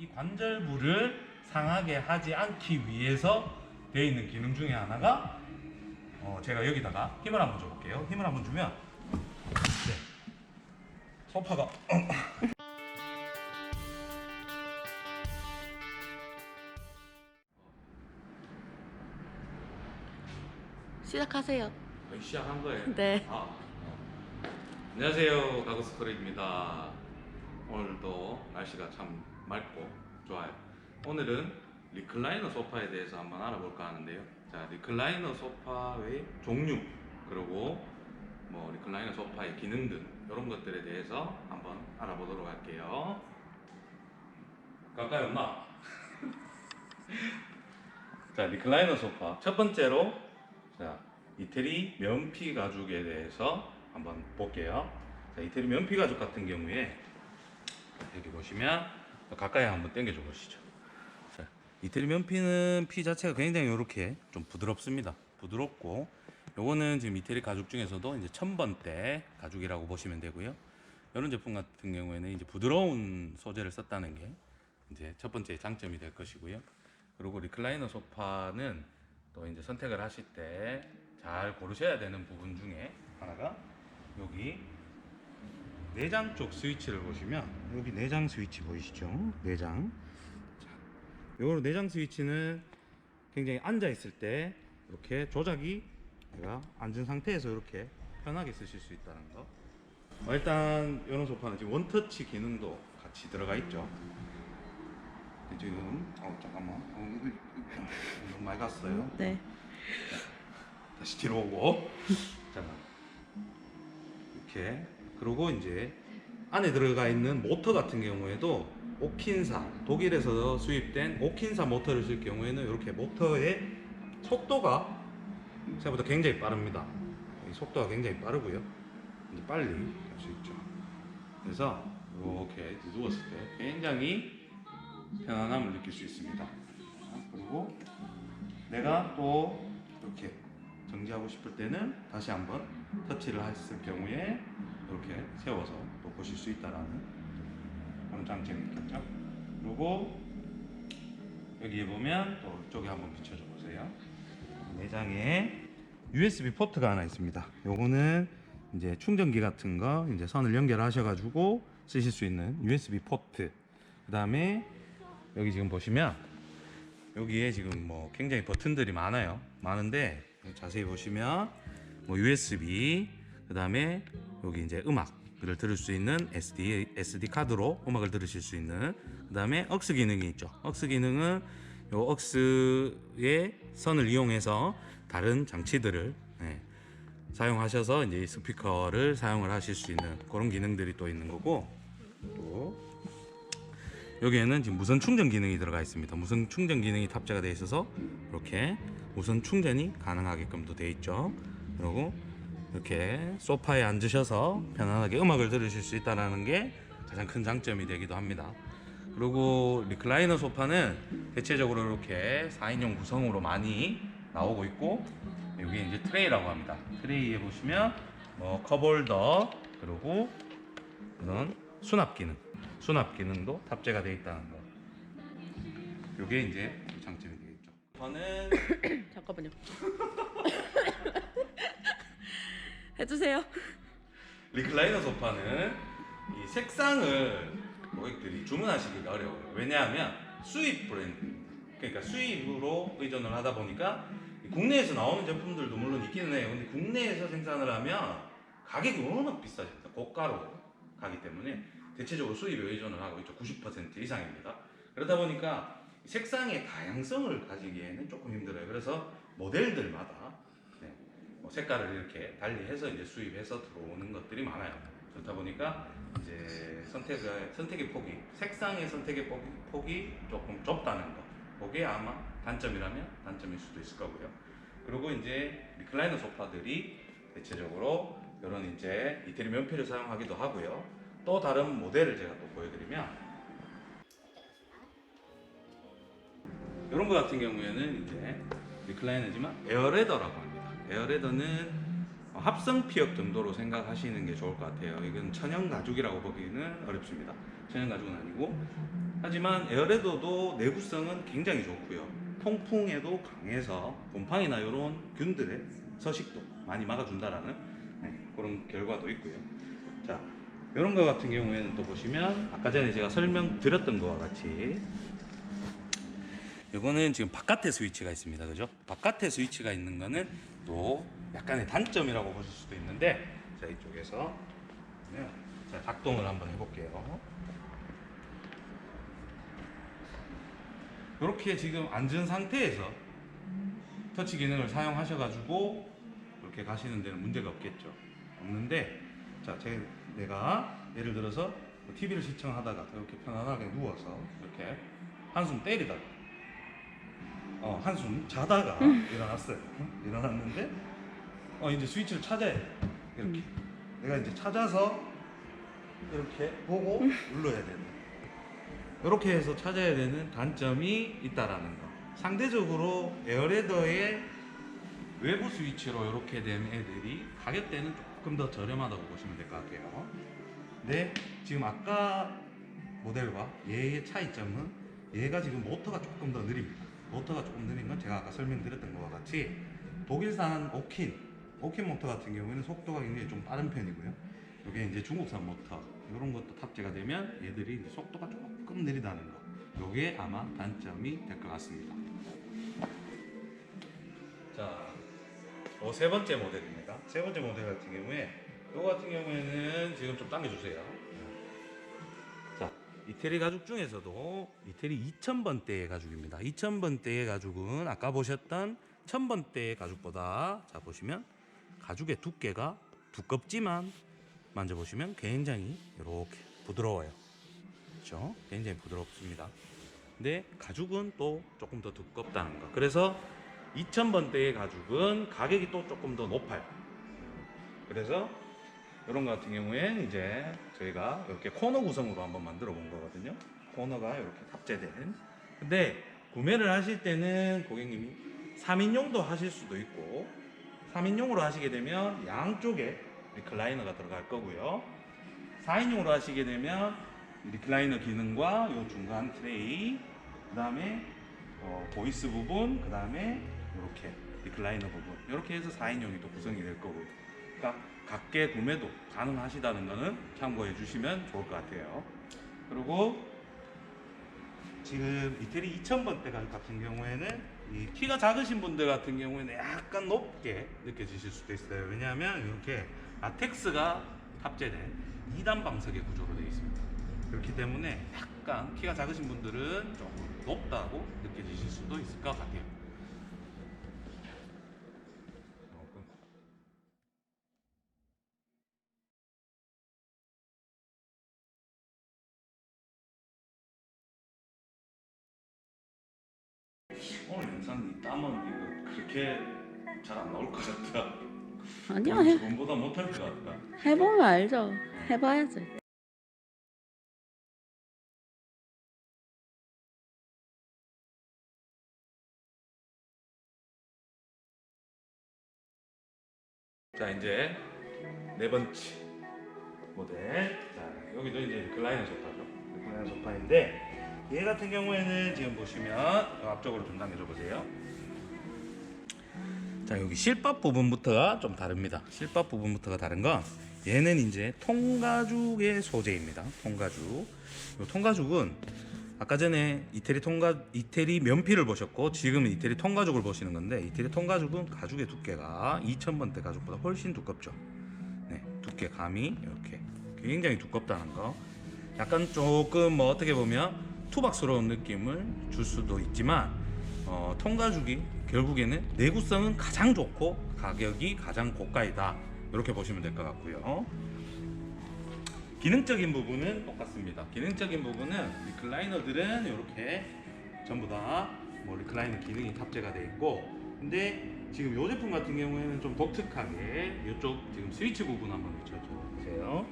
이 관절부를 상하게 하지 않기 위해서 되어 있는 기능 중에 하나가 어, 제가 여기다가 힘을 한번 줘볼게요. 힘을 한번 주면 네. 소파가 시작하세요. 거의 시작한 거예요. 네. 아, 어. 안녕하세요. 가구스토리입니다. 오늘도 날씨가 참 맑고 좋아요. 오늘은 리클라이너 소파에 대해서 한번 알아볼까 하는데요. 자, 리클라이너 소파의 종류 그리고 뭐 리클라이너 소파의 기능 등 이런 것들에 대해서 한번 알아보도록 할게요. 가까이 엄마. 자, 리클라이너 소파 첫 번째로 자, 이태리 면피 가죽에 대해서 한번 볼게요. 자, 이태리 면피 가죽 같은 경우에 여기 보시면 가까이 한번 당겨줘 보시죠. 자, 이태리 면피는 피 자체가 굉장히 이렇게 좀 부드럽습니다. 부드럽고 요거는 지금 이태리 가죽 중에서도 이제 천번대 가죽이라고 보시면 되고요. 이런 제품 같은 경우에는 이제 부드러운 소재를 썼다는 게 이제 첫 번째 장점이 될 것이고요. 그리고 리클라이너 소파는 또 이제 선택을 하실 때 잘 고르셔야 되는 부분 중에 하나가 여기 내장 쪽 스위치를 보시면 여기 내장 스위치 보이시죠? 내장. 자, 요거 내장 스위치는 굉장히 앉아 있을 때 이렇게 조작이 내가 앉은 상태에서 이렇게 편하게 쓰실 수 있다는 거. 어, 일단 이런 소파는 지금 원터치 기능도 같이 들어가 있죠. 지금 어 잠깐만 어, 이거- 이거 너무 많이 갔어요. 네. 다시 뒤로 오고 자 이렇게 그리고 이제 안에 들어가 있는 모터 같은 경우에도 오킨사 독일에서 수입된 오킨사 모터를 쓸 경우에는 이렇게 모터의 속도가 생각보다 굉장히 빠릅니다. 이 속도가 굉장히 빠르고요. 빨리 할 수 있죠. 그래서 이렇게 누웠을 때 굉장히 편안함을 느낄 수 있습니다. 그리고 내가 또 이렇게 정지하고 싶을 때는 다시 한번 터치를 했을 경우에 세워서 또 보실 수 있다라는 그런 장점이 있겠죠. 그리고 여기에 보면 또 이쪽에 한번 비춰줘 보세요. 내장에 USB 포트가 하나 있습니다. 요거는 이제 충전기 같은 거 이제 선을 연결하셔가지고 쓰실 수 있는 USB 포트. 그 다음에 여기 지금 보시면 여기에 지금 뭐 굉장히 버튼들이 많아요. 많은데 자세히 보시면 뭐 USB 그 다음에 여기 이제 음악 을 들을 수 있는 SD SD 카드로 음악을 들으실 수 있는 그 다음에 억스 기능이 있죠. 억스 기능은 요 억스의 선을 이용해서 다른 장치들을 네, 사용하셔서 이제 이 스피커를 사용을 하실 수 있는 그런 기능들이 또 있는 거고 또 여기에는 지금 무선 충전 기능이 들어가 있습니다. 무선 충전 기능이 탑재가 되어 있어서 이렇게 무선 충전이 가능하게끔도 되어 있죠. 그리고 이렇게 소파에 앉으셔서 편안하게 음악을 들으실 수 있다는 게 가장 큰 장점이 되기도 합니다. 그리고 리클라이너 소파는 대체적으로 이렇게 4인용 구성으로 많이 나오고 있고 여기 이제 트레이라고 합니다. 트레이에 보시면 뭐 컵홀더 그리고 그런 수납 기능, 수납 기능도 탑재가 되어 있다는 거. 이게 이제 장점이 되겠죠. 저는 잠깐만요. 해주세요. 리클라이너 소파는 이 색상을 고객들이 주문하시기가 어려워요. 왜냐하면 수입 브랜드입니다. 그러니까 수입으로 의존을 하다 보니까 이 국내에서 나오는 제품들도 물론 있기는 해요. 근데 국내에서 생산을 하면 가격이 워낙 비싸집니다. 고가로 가기 때문에 대체적으로 수입에 의존을 하고 있죠. 90% 이상입니다. 그러다 보니까 색상의 다양성을 가지기에는 조금 힘들어요. 그래서 모델들마다 색깔을 이렇게 달리해서 이제 수입해서 들어오는 것들이 많아요. 그렇다 보니까 이제 선택의 선택의 폭이 색상의 선택의 폭이, 폭이 조금 좁다는 거. 그게 아마 단점이라면 단점일 수도 있을 거고요. 그리고 이제 리클라이너 소파들이 대체적으로 이런 이제 이태리 면피를 사용하기도 하고요. 또 다른 모델을 제가 또 보여드리면 이런 거 같은 경우에는 이제 리클라이너지만 에어레더라고 합니다. 에어레더는 합성 피혁 정도로 생각하시는 게 좋을 것 같아요. 이건 천연 가죽이라고 보기는 어렵습니다. 천연 가죽은 아니고 하지만 에어레더도 내구성은 굉장히 좋고요. 통풍에도 강해서 곰팡이나 이런 균들의 서식도 많이 막아준다라는 네, 그런 결과도 있고요. 자, 이런 거 같은 경우에는 또 보시면 아까 전에 제가 설명드렸던 거와 같이 이거는 지금 바깥에 스위치가 있습니다. 그죠? 바깥에 스위치가 있는 거는 또 약간의 단점이라고 보실 수도 있는데 자, 이쪽에서 자, 작동을 한번 해볼게요. 이렇게 지금 앉은 상태에서 터치 기능을 사용하셔가지고 이렇게 가시는 데는 문제가 없겠죠. 없는데, 자, 제, 내가 예를 들어서 TV를 시청하다가 이렇게 편안하게 누워서 이렇게 한숨 때리다가, 어, 한숨 자다가 일어났어요. 응? 일어났는데, 어, 이제 스위치를 찾아야 돼. 이렇게. 내가 이제 찾아서 이렇게 보고 눌러야 되는. 이렇게 해서 찾아야 되는 단점이 있다라는 거. 상대적으로 에어레더의 외부 스위치로 이렇게 된 애들이 가격대는 조금 더 저렴하다고 보시면 될 것 같아요. 근데 지금 아까 모델과 얘의 차이점은 얘가 지금 모터가 조금 더 느립니다. 모터가 조금 느린 건 제가 아까 설명드렸던 것과 같이 독일산 오킨, 오킨 모터 같은 경우에는 속도가 굉장히 좀 빠른 편이고요. 이게 이제 중국산 모터 이런 것도 탑재가 되면 얘들이 속도가 조금 느리다는 거. 요게 아마 단점이 될 것 같습니다. 자, 어, 세 번째 모델입니다. 세 번째 모델 같은 경우에 요 같은 경우에는 지금 좀 당겨주세요. 자, 이태리 가죽 중에서도 이태리 2000번대의 가죽입니다. 2000번대의 가죽은 아까 보셨던 1000번대의 가죽보다 자 보시면 가죽의 두께가 두껍지만 만져보시면 굉장히 이렇게 부드러워요. 그렇죠? 굉장히 부드럽습니다. 근데 가죽은 또 조금 더 두껍다는 거. 그래서 2000번대의 가죽은 가격이 또 조금 더 높아요. 그래서 이런 거 같은 경우에 이제 저희가 이렇게 코너 구성으로 한번 만들어 본 거거든요. 코너가 이렇게 탑재된. 근데 구매를 하실 때는 고객님이 3인용도 하실 수도 있고 3인용으로 하시게 되면 양쪽에 리클라이너가 들어갈 거고요. 4인용으로 하시게 되면 리클라이너 기능과 이 중간 트레이, 그 다음에 어, 보이스 부분, 그 다음에 이렇게 리클라이너 부분, 이렇게 해서 4인용이 또 구성이 될 거고요. 그러니까 각계 구매도 가능하시다는 거는 참고해 주시면 좋을 것 같아요. 그리고 지금 이태리 2000번대 가죽 같은 경우에는 이 키가 작으신 분들 같은 경우에는 약간 높게 느껴지실 수도 있어요. 왜냐하면 이렇게 라텍스가 탑재된 2단 방석의 구조로 되어 있습니다. 그렇기 때문에 약간 키가 작으신 분들은 조금 높다고 느껴지실 수도 있을 것 같아요. 오늘 영상 이 땀은 이거 그렇게 잘 안 나올 것 같다. 아니야 해, 저번보다 못할 것 같다. 해보면 알죠. 해봐야지. 자 이제 네 번째 모델. 자 여기도 이제 글라이너 소파죠. 글라이너 소파인데 얘 같은 경우에는 지금 보시면 앞쪽으로 좀 당겨줘 보세요. 자 여기 실밥 부분부터가 좀 다릅니다. 실밥 부분부터가 다른 건 얘는 이제 통가죽의 소재입니다. 통가죽. 요 통가죽은 아까 전에 이태리 통가 이태리 면피를 보셨고 지금은 이태리 통가죽을 보시는 건데 이태리 통가죽은 가죽의 두께가 2000번대 가죽보다 훨씬 두껍죠. 네, 두께 감이 이렇게 굉장히 두껍다는 거. 약간 조금 뭐 어떻게 보면 투박스러운 느낌을 줄 수도 있지만 어, 통가죽이 결국에는 내구성은 가장 좋고 가격이 가장 고가이다 이렇게 보시면 될 것 같고요. 기능적인 부분은 똑같습니다. 기능적인 부분은 리클라이너들은 이렇게 전부 다 뭐 리클라이너 기능이 탑재가 되어 있고 근데 지금 이 제품 같은 경우에는 좀 독특하게 이쪽 지금 스위치 부분 한번 비춰줘 보세요.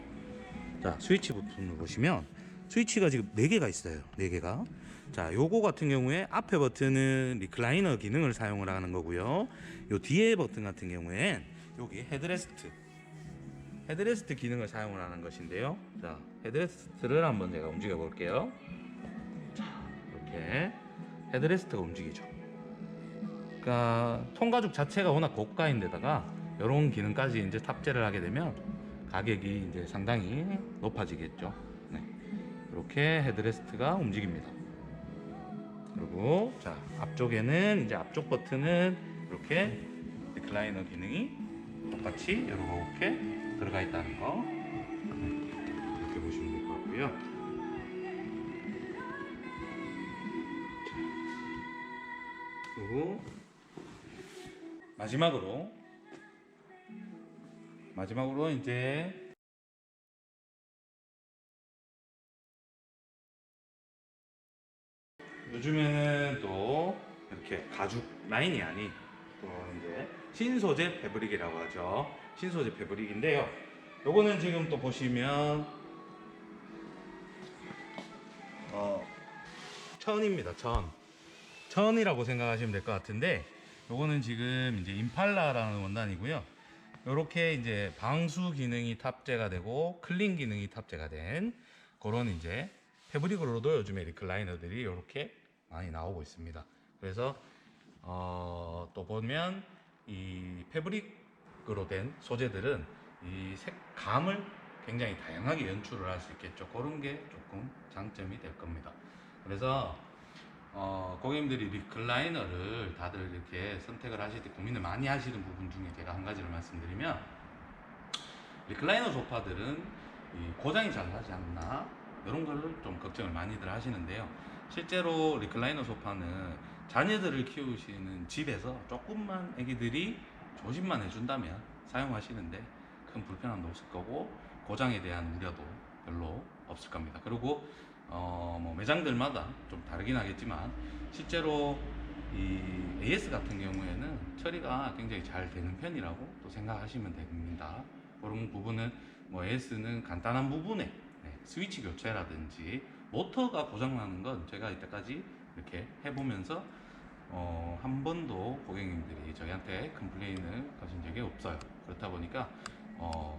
자 스위치 부분을 보시면 스위치가 지금 4개가 있어요. 4개가. 자, 요거 같은 경우에 앞에 버튼은 리클라이너 기능을 사용을 하는 거고요. 요 뒤에 버튼 같은 경우엔 여기 헤드레스트 헤드레스트 기능을 사용을 하는 것인데요. 자, 헤드레스트를 한번 제가 움직여 볼게요. 이렇게 헤드레스트가 움직이죠. 그러니까 통가죽 자체가 워낙 고가인데다가 이런 기능까지 이제 탑재를 하게 되면 가격이 이제 상당히 높아지겠죠. 네. 이렇게 헤드레스트가 움직입니다. 그리고 자 앞쪽에는 이제 앞쪽 버튼은 이렇게 리클라이너 기능이 똑같이 이렇게 들어가 있다는 거 네, 이렇게 보시면 될 것 같고요. 자, 그리고 마지막으로 마지막으로 이제 요즘에는 또 이렇게 가죽 라인이 아닌 또 이제 신소재 패브릭이라고 하죠. 신소재 패브릭인데요. 요거는 지금 또 보시면 어 천입니다. 천. 천이라고 생각하시면 될 것 같은데 요거는 지금 이제 임팔라라는 원단이고요. 요렇게 이제 방수 기능이 탑재가 되고 클린 기능이 탑재가 된 그런 이제 패브릭으로도 요즘에 리클라이너들이 이렇게 많이 나오고 있습니다. 그래서 어, 또 보면 이 패브릭으로 된 소재들은 이 색감을 굉장히 다양하게 연출을 할 수 있겠죠. 그런 게 조금 장점이 될 겁니다. 그래서 어, 고객님들이 리클라이너를 다들 이렇게 선택을 하실 때 고민을 많이 하시는 부분 중에 제가 한 가지를 말씀드리면 리클라이너 소파들은 이 고장이 잘 나지 않나 이런 거를 좀 걱정을 많이들 하시는데요. 실제로 리클라이너 소파는 자녀들을 키우시는 집에서 조금만 아기들이 조심만 해준다면 사용하시는데 큰 불편함도 없을 거고 고장에 대한 우려도 별로 없을 겁니다. 그리고 어, 뭐 매장들마다 좀 다르긴 하겠지만 실제로 이 AS 같은 경우에는 처리가 굉장히 잘 되는 편이라고 또 생각하시면 됩니다. 그런 부분은 뭐 AS는 간단한 부분에 네, 스위치 교체라든지 모터가 고장나는 건 제가 이때까지 이렇게 해보면서 어, 한 번도 고객님들이 저희한테 컴플레인을 거신 적이 없어요. 그렇다 보니까 어,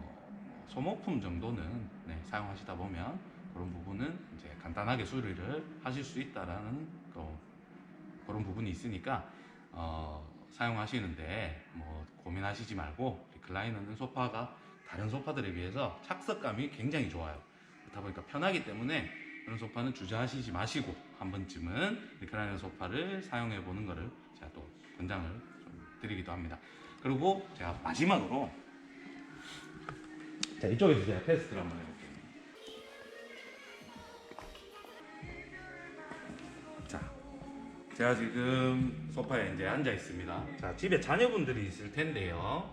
소모품 정도는 네, 사용하시다 보면 그런 부분은 이제 간단하게 수리를 하실 수 있다라는 그, 그런 부분이 있으니까 어, 사용하시는데 뭐 고민하시지 말고 리클라이너는 소파가 다른 소파들에 비해서 착석감이 굉장히 좋아요. 그렇다 보니까 편하기 때문에 그런 소파는 주저하시지 마시고 한 번쯤은 리클라이너 소파를 사용해 보는 것을 제가 또 권장을 좀 드리기도 합니다. 그리고 제가 마지막으로 자 이쪽에서 제가 테스트를 한번 해볼게요. 자, 제가 지금 소파에 이제 앉아 있습니다. 자, 집에 자녀분들이 있을 텐데요.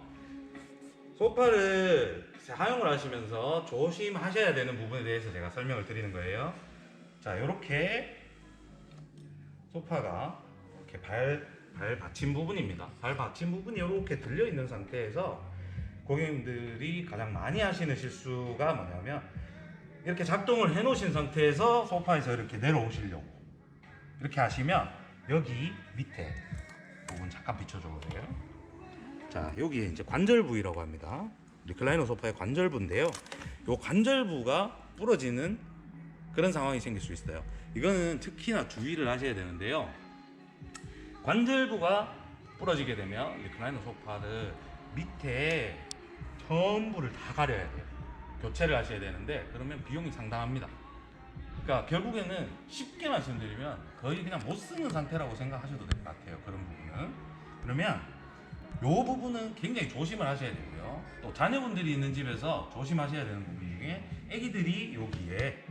소파를 사용을 하시면서 조심하셔야 되는 부분에 대해서 제가 설명을 드리는 거예요. 자, 이렇게 소파가 이렇게 발, 발 받침 부분입니다. 발 받침 부분이 이렇게 들려 있는 상태에서 고객님들이 가장 많이 하시는 실수가 뭐냐면 이렇게 작동을 해 놓으신 상태에서 소파에서 이렇게 내려오시려고 이렇게 하시면 여기 밑에 부분 잠깐 비춰줘 보세요. 자, 여기에 이제 관절 부위라고 합니다. 리클라이너 소파의 관절 부인데요. 요 관절 부가 부러지는 그런 상황이 생길 수 있어요. 이거는 특히나 주의를 하셔야 되는데요. 관절부가 부러지게 되면 리클라이너 소파를 밑에 전부를 다 가려야 돼요. 교체를 하셔야 되는데 그러면 비용이 상당합니다. 그러니까 결국에는 쉽게 말씀드리면 거의 그냥 못 쓰는 상태라고 생각하셔도 될 것 같아요. 그런 부분은. 그러면 요 부분은 굉장히 조심을 하셔야 되고요. 또 자녀분들이 있는 집에서 조심하셔야 되는 부분 중에 아기들이 여기에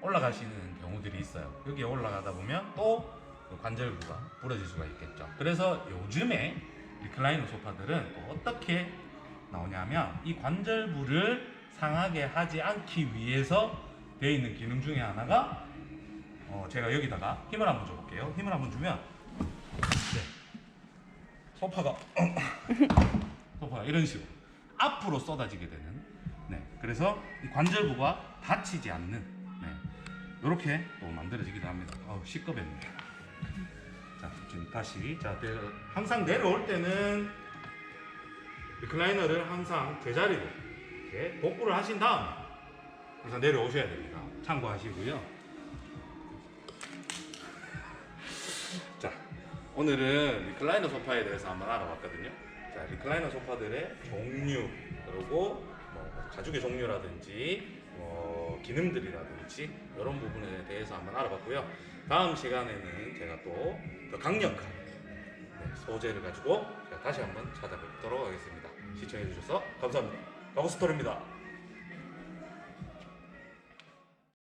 올라가시는 경우들이 있어요. 여기에 올라가다 보면 또 그 관절부가 부러질 수가 있겠죠. 그래서 요즘에 리클라이너 소파들은 또 어떻게 나오냐면 이 관절부를 상하게 하지 않기 위해서 되어 있는 기능 중에 하나가 어, 제가 여기다가 힘을 한번 줘볼게요. 힘을 한번 주면 네. 소파가 소파가 이런 식으로 앞으로 쏟아지게 되는 네 그래서 이 관절부가 다치지 않는 네 이렇게 또 만들어지기도 합니다. 어 시끄럽네. 자 지금 다시 자 내- 항상 내려올 때는 리클라이너를 항상 제자리로 이렇게 복구를 하신 다음에 항상 내려오셔야 됩니다. 참고하시고요. 오늘은 리클라이너 소파에 대해서 한번 알아봤거든요. 자, 리클라이너 소파들의 종류 그리고 뭐 가죽의 종류라든지 뭐 기능들이라든지 이런 부분에 대해서 한번 알아봤고요. 다음 시간에는 제가 또 더 강력한 네, 소재를 가지고 제가 다시 한번 찾아뵙도록 하겠습니다. 시청해주셔서 감사합니다. 가고스토리입니다.